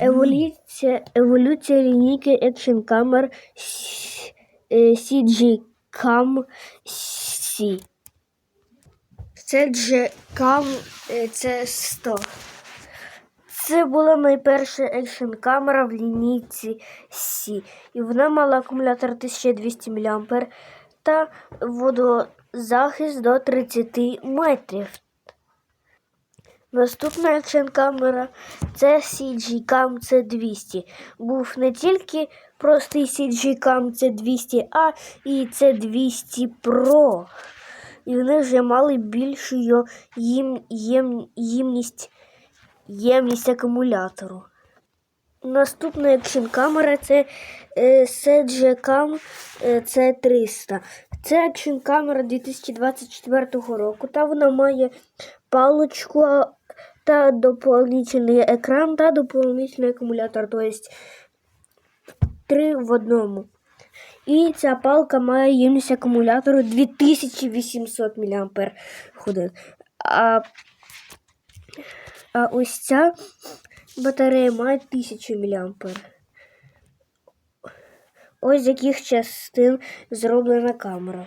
Еволюція, еволюція лінійки Action камер CG Cam C. CG Cam е, це 100. Це була найперша екшн камера в лінійці C. І вона мала акумулятор 1200 мА та водозахист до 30 метрів. Наступна екшн камера це CG-Cam C200. Був не тільки простий CG-Cam C200, а і C200 Pro. І вони вже мали більшу їм, їм, їмність, ємність акумулятору. Наступна екшн камера це е, CG-Cam е, C300. Це екшн камера 2024 року. Та вона має паличку а, та доповнительний екран та доповнительний акумулятор, тобто три в одному. І ця палка має ємність акумулятору 2800 мАч. А, а ось ця батарея має 1000 мАч. Ось з яких частин зроблена камера.